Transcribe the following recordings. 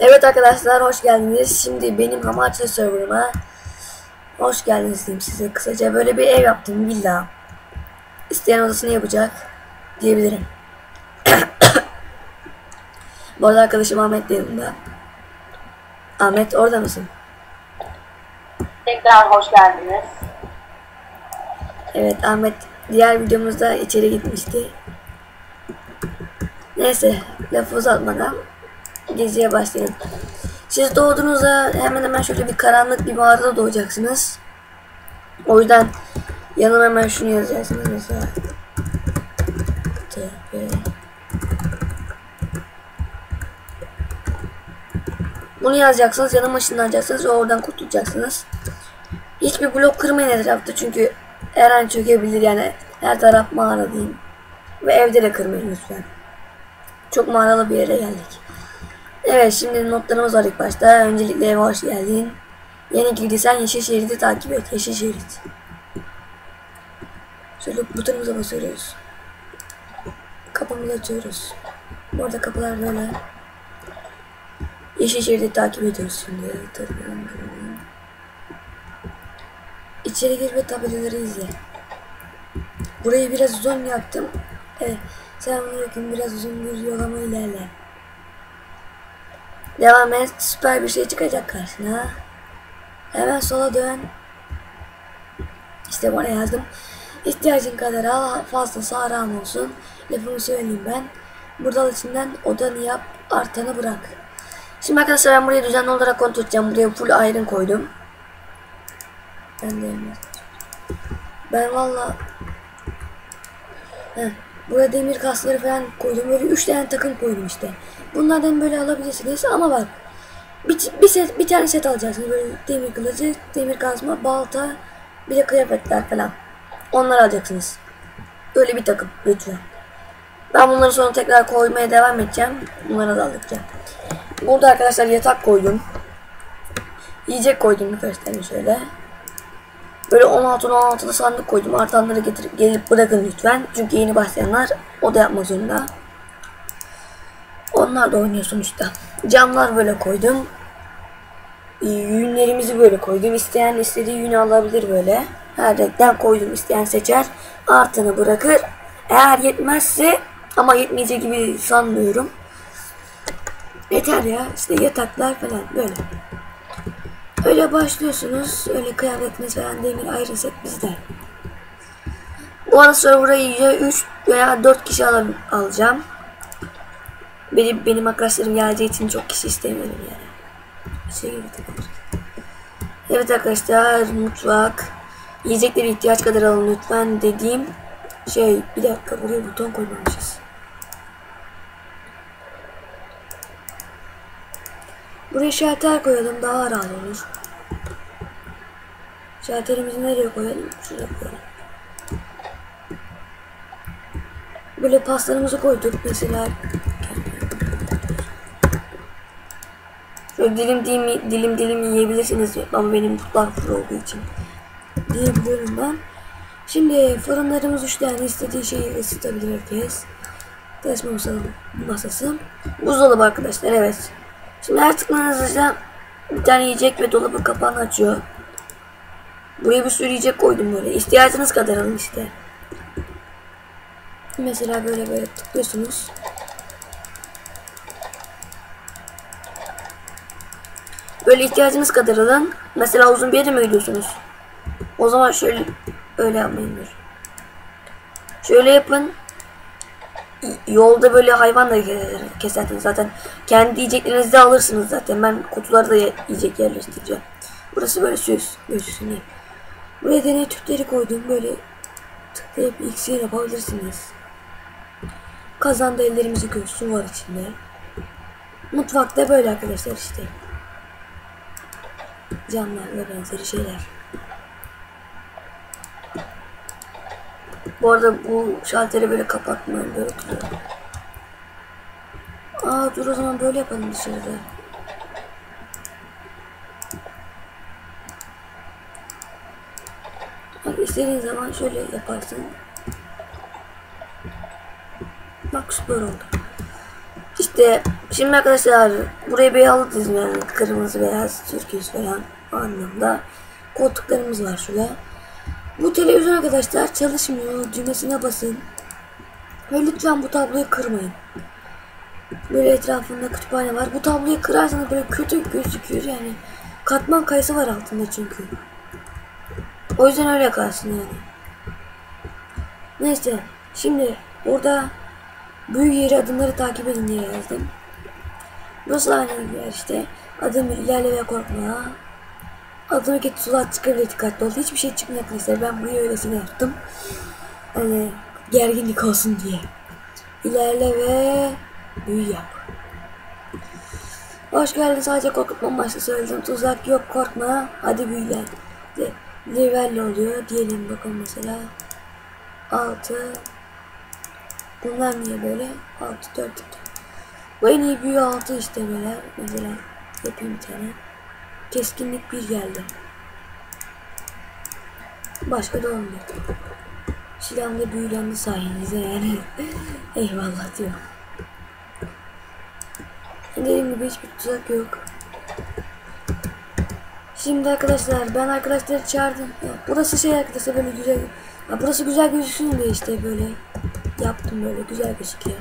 Evet arkadaşlar hoş geldiniz. Şimdi benim Hamachi serverıma hoş geldiniz diyeyim size. Kısaca böyle bir ev yaptım villa. İsteyen odasını yapacak diyebilirim. Bu arada arkadaşım Ahmet de yanımda. Ahmet orada mısın? Tekrar hoş geldiniz. Evet Ahmet diğer videomuzda içeri gitmişti. Neyse lafı uzatmadan geziye başlayalım. Siz doğduğunuzda hemen hemen şöyle bir karanlık bir mağarada doğacaksınız. O yüzden yanına hemen şunu yazacaksınız mesela. TP. Bunu yazacaksınız, yanıma ışınlanacaksınız ve oradan kurtulacaksınız. Hiçbir blok kırmayın etrafta çünkü her an çökebilir yani her taraf mağara diyeyim. Ve evde de kırmayın lütfen. Çok mağaralı bir yere geldik. Evet şimdi notlarımız var ilk başta. Öncelikle eve hoş geldin. Yeni girdiysen yeşil şeridi takip et. Yeşil şerit. Şöyle butonumuza basıyoruz. Kapımızı açıyoruz. Bu arada kapılar böyle. Yeşil şeridi takip ediyoruz şimdi. İçeri gir ve tabelaları izle. Burayı biraz uzun yaptım. Evet. Selamünaleyküm. Biraz uzun bir yolama ilerle. Devam et. Süper bir şey çıkacak karşına. Hemen sola dön. İşte bana yazdım. İhtiyacın kadar al. Fazlası haram olsun. Lafımı söyleyeyim ben. Buradan içinden odanı yap. Artanı bırak. Şimdi arkadaşlar ben burayı düzenli olarak kontrol edeceğim. Buraya full iron koydum. Ben de Ben valla Heh, buraya demir kasları falan koydum. Böyle 3 tane takım koydum işte. Bunlardan böyle alabilirsiniz ama bak bir, bir, set, bir tane set alacaksınız. Böyle demir kılıcı, demir kazma, balta, bir de kıyafetler falan. Onları alacaksınız. Öyle bir takım lütfen. Ben bunları sonra tekrar koymaya devam edeceğim. Bunları da alacağım. Burada arkadaşlar yatak koydum. Yiyecek koydum birkaç tane şöyle. Böyle 16 16'da sandık koydum. Artanları getirip gelip bırakın lütfen. Çünkü yeni başlayanlar o da yapmak zorunda. Onlar da oynuyor sonuçta. Camlar böyle koydum. Yünlerimizi böyle koydum. İsteyen istediği yünü alabilir böyle. Her renkten koydum. İsteyen seçer. Artını bırakır. Eğer yetmezse ama yetmeyecek gibi sanmıyorum. Yeter ya. İşte yataklar falan böyle. Öyle başlıyorsunuz. Öyle kıyafetiniz falan demir ayrı set bizde. Bu arada server'a ya 3 veya 4 kişi al alacağım. Benim, benim arkadaşlarım geleceği için çok kişi istemiyorum yani. Şey gibi Evet arkadaşlar mutfak. Yiyecekleri ihtiyaç kadar alın lütfen dediğim şey bir dakika buraya buton koymamışız. Buraya şalter koyalım daha rahat olur. Şalterimizi nereye koyalım? Şuraya koyalım. Böyle pastalarımızı koyduk mesela. Dilim dilim dilim dilim yiyebilirsiniz ama benim butlar fır olduğu için diyebiliyorum ben. Şimdi fırınlarımız üç tane istediği şeyi ısıtabilir herkes. Resmi masası, masası. Buzdolabı arkadaşlar evet. Şimdi her tıklanınızda bir tane yiyecek ve dolabın kapağını açıyor. Buraya bir sürü yiyecek koydum böyle. İhtiyacınız kadar alın işte. Mesela böyle böyle tıklıyorsunuz. Böyle ihtiyacınız kadar alın. Mesela uzun bir yere mi gidiyorsunuz? O zaman şöyle öyle yapmayın. Şöyle yapın. Yolda böyle hayvan da kesersiniz zaten. Kendi yiyeceklerinizi de alırsınız zaten. Ben kutuları da yiyecek yerleştireceğim. Burası böyle süs. Göğsüsünü. Buraya deney tüpleri koydum. Böyle tıklayıp iksir yapabilirsiniz. Kazanda ellerimizi göğsü var içinde. Mutfakta böyle arkadaşlar işte. Camlar ve benzeri şeyler. Bu arada bu şalteri böyle kapatmayın böyle tutuyor. Aa dur o zaman böyle yapalım dışarıda. Bak istediğin zaman şöyle yaparsın. Bak süper oldu. İşte Şimdi arkadaşlar buraya halı dizim yani kırmızı beyaz türküs falan anlamda koltuklarımız var şurada. Bu televizyon arkadaşlar çalışmıyor düğmesine basın. Ve lütfen bu tabloyu kırmayın. Böyle etrafında kütüphane var. Bu tabloyu kırarsanız böyle kötü gözüküyor yani. Katman kayısı var altında çünkü. O yüzden öyle kalsın yani. Neyse şimdi burada büyük yeri adımları takip edin diye yazdım. Aynı yer işte. Adım ilerle ve korkma. Adım ki sular çıkabilir dikkatli ol. Hiçbir şey çıkmıyor arkadaşlar. Ben buraya öylesine yaptım. Hani gerginlik olsun diye. İlerle ve büyü yap. Hoş geldin sadece korkutma amaçlı söyledim. Tuzak yok korkma. Hadi büyülen. Le level oluyor. Diyelim bakın mesela. 6 Bunlar niye böyle? 6 4 4 Bu en iyi büyü 6 işte böyle. Mesela yapayım bir tane. Keskinlik 1 geldi. Başka da olmuyor. Silahım da büyülendi sayenizde yani. Eyvallah diyor. Dediğim gibi hiçbir tuzak yok. Şimdi arkadaşlar ben arkadaşları çağırdım. Ya, burası şey arkadaşlar böyle güzel. Ya, burası güzel gözüksün diye işte böyle yaptım böyle güzel gözüküyor.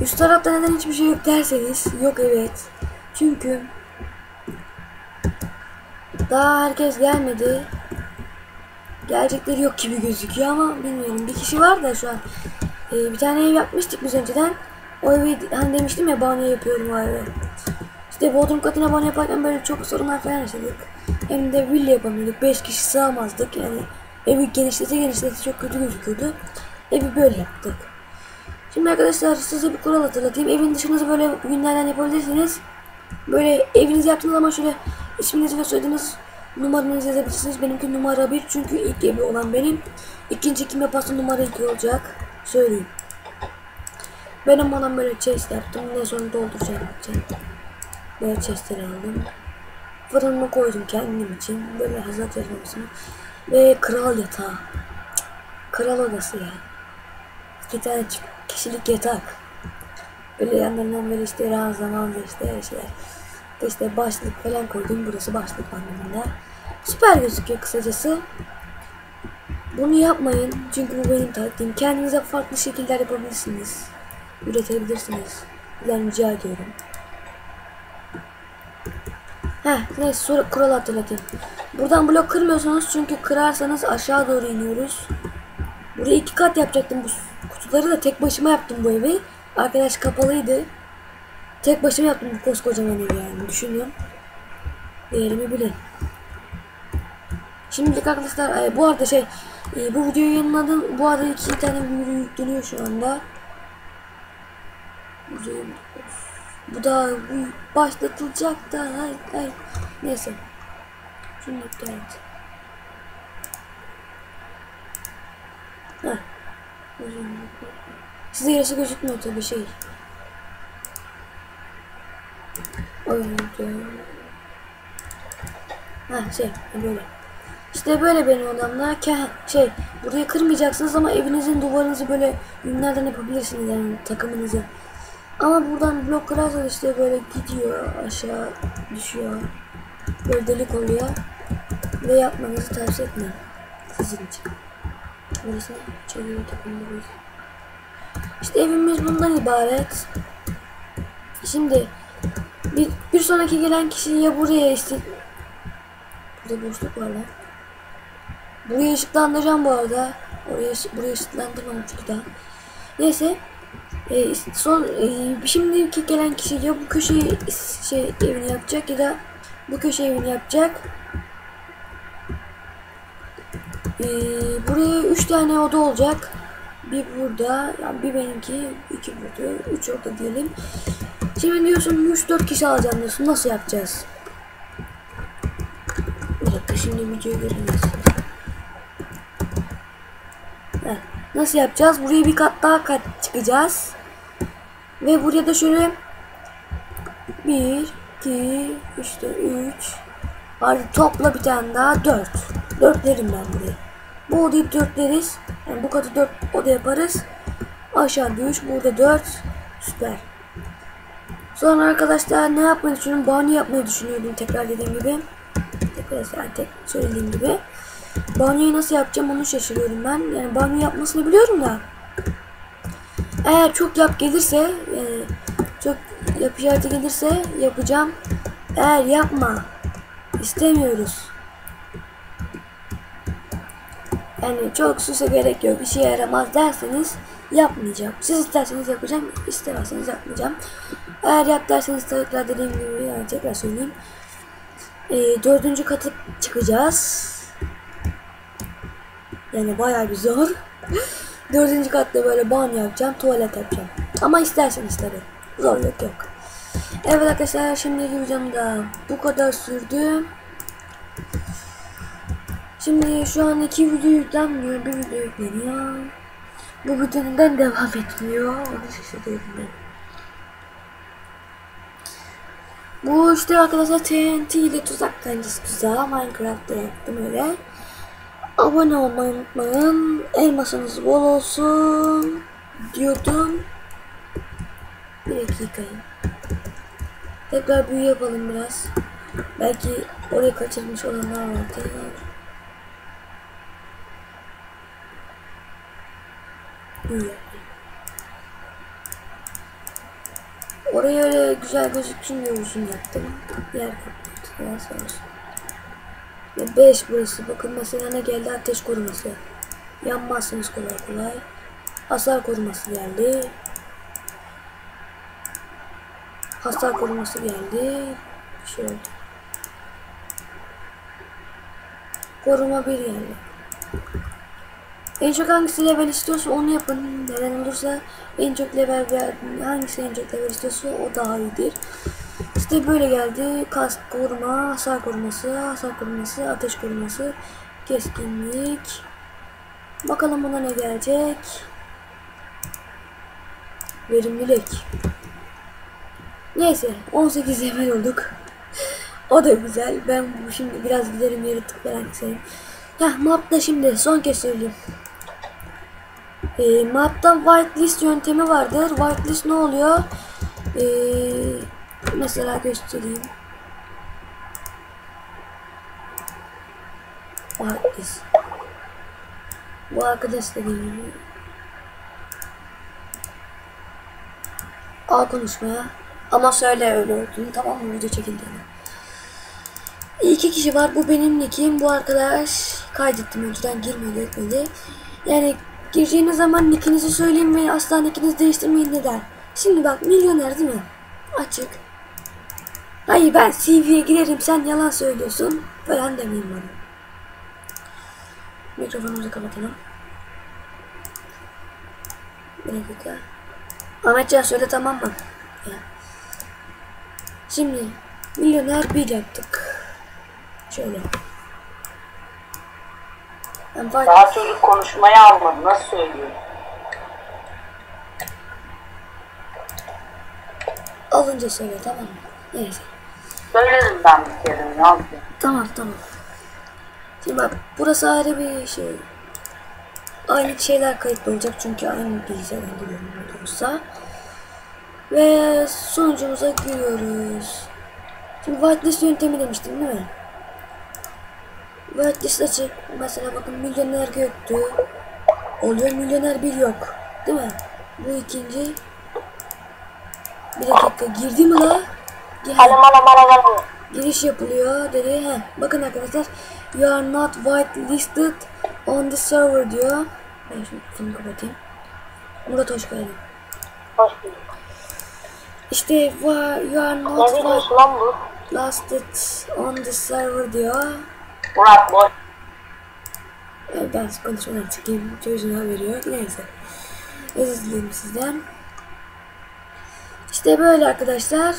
Üst tarafta neden hiçbir şey yok derseniz yok evet. Çünkü daha herkes gelmedi. Gelecekleri yok gibi gözüküyor ama bilmiyorum. Bir kişi var da şu an. Ee, bir tane ev yapmıştık biz önceden. O evi hani demiştim ya banyo yapıyorum o eve. İşte bodrum katına banyo yaparken böyle çok sorunlar falan yaşadık. Hem de villa yapamıyorduk. 5 kişi sığamazdık yani. Evi genişlete genişlete çok kötü gözüküyordu. Evi böyle yaptık. Şimdi arkadaşlar size bir kural hatırlatayım. Evin dışınızı böyle günlerden yapabilirsiniz. Böyle evinizi yaptığınız zaman şöyle isminizi ve soyadınız numaranızı yazabilirsiniz. Benimki numara 1 çünkü ilk evi olan benim. İkinci kim yaparsa numara 2 olacak. Söyleyeyim. Benim olan böyle chest yaptım. Ne sonra dolduracağım. Yapacağım. Böyle chestleri aldım. Fırınımı koydum kendim için. Böyle hazır yazmamasını. Ve kral yatağı. Kral odası yani. İki tane kişilik yatak. Böyle yanlarından böyle işte ranzamandı işte şeyler. İşte başlık falan koydum. Burası başlık anlamında. Süper gözüküyor kısacası. Bunu yapmayın. Çünkü bu benim taktiğim. Kendinize farklı şekiller yapabilirsiniz. Üretebilirsiniz. Ben rica ediyorum. Heh, neyse sonra kural hatırlatayım. Buradan blok kırmıyorsunuz çünkü kırarsanız aşağı doğru iniyoruz. Buraya iki kat yapacaktım bu kutuları da tek başıma yaptım bu evi. Arkadaş kapalıydı. Tek başıma yaptım bu koskocaman evi yani düşünün. Değerimi bilin. Şimdilik arkadaşlar e, bu arada şey e, bu videoyu yayınladım. Bu arada iki tane video yükleniyor şu anda. Bu da bu başlatılacak da ay ay neyse. Şunu iptal et. Heh. Size yarısı gözükmüyor tabi şey. Oyuncu. Ha şey böyle. İşte böyle benim odamda şey burayı kırmayacaksınız ama evinizin duvarınızı böyle günlerden yapabilirsiniz yani takımınızı. Ama buradan blok kırarsanız işte böyle gidiyor aşağı düşüyor. Böyle delik oluyor. Ve yapmanızı tavsiye etmem. Sizin için. Burası çeviriyor takımda İşte evimiz bundan ibaret. Şimdi bir, bir sonraki gelen kişi ya buraya işte Burada boşluk var lan. Buraya ışıklandıracağım bu arada. Oraya buraya ışıklandırmam çünkü daha. Neyse. E, son e, şimdiki gelen kişi ya bu köşeyi şey evini yapacak ya da bu köşe evini yapacak. E, buraya üç tane oda olacak. Bir burada, yani bir benimki, iki burada, üç orada diyelim. Şimdi diyorsun 3-4 kişi alacağım diyorsun. Nasıl yapacağız? Bir dakika şimdi videoyu göreceğiz. Nasıl yapacağız? Buraya bir kat daha kat çıkacağız. Ve buraya da şöyle 1, 2, işte 3 Hadi topla bir tane daha 4 Dörtlerim ben buraya. Bu odayı dörtleriz. Yani bu katı 4 oda yaparız. Aşağı 3 burada 4 Süper. Sonra arkadaşlar ne yapmayı düşünüyorum? Banyo yapmayı düşünüyordum tekrar dediğim gibi. Tekrar yani tek söylediğim gibi. Banyoyu nasıl yapacağım onu şaşırıyorum ben. Yani banyo yapmasını biliyorum da. Eğer çok yap gelirse yani çok yap işareti gelirse yapacağım. Eğer yapma istemiyoruz. Yani çok süse gerek yok işe yaramaz derseniz yapmayacağım. Siz isterseniz yapacağım, istemezseniz yapmayacağım. Eğer yap derseniz tekrar dediğim gibi yani tekrar söyleyeyim. Ee, dördüncü katı çıkacağız. Yani bayağı bir zor. dördüncü katta böyle banyo yapacağım, tuvalet yapacağım. Ama isterseniz tabi. Zorluk yok. Evet arkadaşlar şimdiki videom da bu kadar sürdü. Şimdi şu an iki video yüklenmiyor. Bir video yükleniyor. Bu video neden devam etmiyor? Onu şaşırıyorum ben. Bu işte arkadaşlar TNT ile tuzak kancası tuzağı Minecraft'ta yaptım öyle. Abone olmayı unutmayın. Elmasınız bol olsun diyordum. Bir dakika. Tekrar büyü yapalım biraz. Belki orayı kaçırmış olanlar vardır. Oraya öyle güzel gözüksün diye uzun yaptım. Yer kapattı. Sağ olsun. Ve 5 burası. Bakın mesela ne geldi? Ateş koruması. Yanmazsınız kolay kolay. Hasar koruması geldi. Hasar koruması geldi. Bir şey. Koruma bir geldi. En çok hangisi level istiyorsa onu yapın. Neden olursa en çok level hangisi en çok level istiyorsa o daha iyidir. İşte böyle geldi. Kask koruma, hasar koruması, hasar koruması, ateş koruması, keskinlik. Bakalım buna ne gelecek. Verimlilik. Neyse 18 level olduk. o da güzel. Ben şimdi biraz giderim yaratık falan. Heh mapta şimdi son kez söyleyeyim. E, mapta whitelist yöntemi vardır. Whitelist ne oluyor? E, mesela göstereyim. Whitelist. Bu arkadaş dediğim gibi. Al konuşmaya. Ama söyle öyle olduğunu tamam mı video çekildiğini. İki kişi var. Bu benim nickim. Bu arkadaş kaydettim önceden girmedi etmedi. Yani gireceğiniz zaman nickinizi söyleyin ve asla nickinizi değiştirmeyin neden? Şimdi bak milyoner değil mi? Açık. Hayır ben CV'ye girerim sen yalan söylüyorsun falan demeyin bana. Mikrofonumuzu kapatalım. Bir dakika. Ahmetcan söyle tamam mı? Şimdi milyoner bir yaptık. Şöyle. Var. Daha çocuk konuşmayı almadı. Nasıl söylüyor? Alınca söyle tamam mı? Neyse. Söyledim ben bir kere. Ne yapayım? Tamam tamam. Şimdi bak burası ayrı bir şey. Aynı şeyler kayıtlı olacak çünkü aynı bilgisayardan giriyorum olursa. Ve sonucumuza giriyoruz. Şimdi whitelist yöntemi demiştim değil mi? Whitelist açık. Mesela bakın milyoner göktü. Oluyor milyoner bir yok. Değil mi? Bu ikinci. Bir dakika girdi mi la? Giriş yapılıyor dedi. Heh, bakın arkadaşlar. You are not whitelisted on the server diyor. Ben şimdi şunu kapatayım. Murat hoş geldin. Hoş bulduk. İşte you are not whitelisted on the server diyor. Murat boş. Ee, ben konuşmadan çıkayım. Çocuğuna veriyor. Neyse. Özür dilerim sizden. İşte böyle arkadaşlar.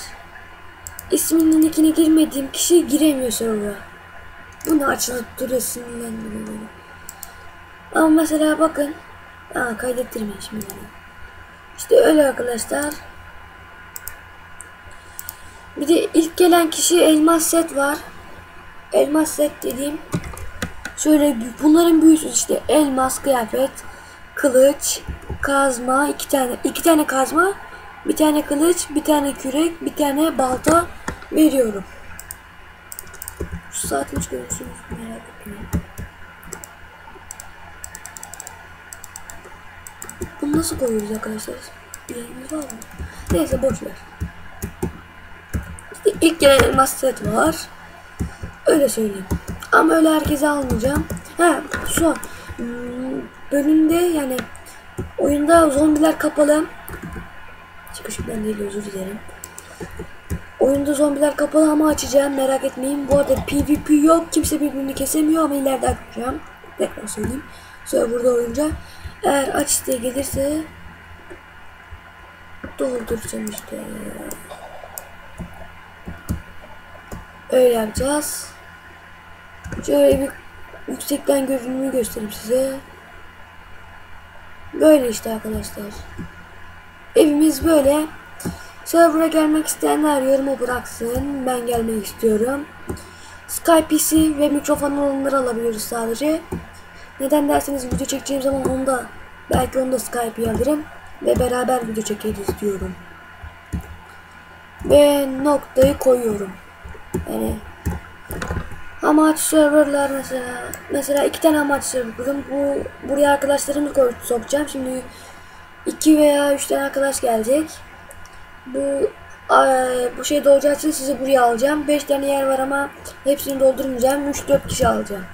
İsminin nickine girmediğim kişi giremiyor server'a. Bunu açılıp duruyor sinirlendiriyor beni. Ama mesela bakın. Aa kaydettirmeyin şimdi. İşte öyle arkadaşlar. Bir de ilk gelen kişi elmas set var. Elmas set dediğim şöyle bunların büyüsü işte elmas kıyafet, kılıç, kazma, iki tane iki tane kazma, bir tane kılıç, bir tane kürek, bir tane balta veriyorum. Şu saatini hiç görürsünüz merak etmeyin. Bunu nasıl koyuyoruz arkadaşlar? Bilginiz var mı? Neyse boş ver. Gelen elmas set var. Öyle söyleyeyim. Ama öyle herkese almayacağım. Son hmm, bölümde yani oyunda zombiler kapalı. Çıkışımdan değil özür dilerim. Oyunda zombiler kapalı ama açacağım merak etmeyin. Bu arada PvP yok. Kimse birbirini kesemiyor ama ileride açacağım. Tekrar söyleyeyim. Serverda oyunca. Eğer aç isteği gelirse dolduracağım işte. Öyle yapacağız. Şöyle bir yüksekten görünümü göstereyim size. Böyle işte arkadaşlar. Evimiz böyle. Server'a gelmek isteyenler yorumu bıraksın. Ben gelmek istiyorum. Skype PC ve mikrofon olanları alabiliyoruz sadece. Neden derseniz video çekeceğim zaman onu da belki onu da Skype'ye alırım. Ve beraber video çekeriz diyorum. Ve noktayı koyuyorum. Yani amaç serverlar mesela mesela iki tane amaç server kurdum. Bu buraya arkadaşlarımı sokacağım. Şimdi iki veya üç tane arkadaş gelecek. Bu bu şey dolacağı sizi buraya alacağım. 5 tane yer var ama hepsini doldurmayacağım. 3-4 kişi alacağım.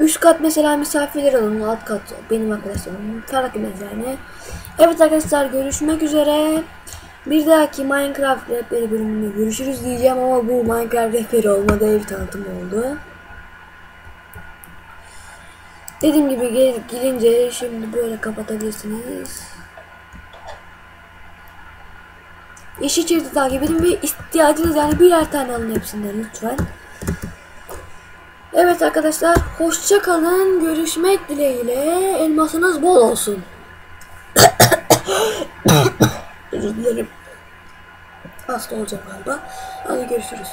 Üst kat mesela misafirler alın. Alt kat benim arkadaşlarım. Fark etmez yani. Evet arkadaşlar görüşmek üzere. Bir dahaki Minecraft rehberi bölümünde görüşürüz diyeceğim ama bu Minecraft rehberi olmadı. Ev tanıtımı oldu. Dediğim gibi gel, gelince şimdi böyle kapatabilirsiniz. Yeşil çizgi takip edin ve ihtiyacınız yani birer tane alın hepsinden lütfen. Evet arkadaşlar hoşça kalın. Görüşmek dileğiyle. Elmasınız bol olsun. Özür dilerim. Hasta olacağım galiba. Hadi görüşürüz.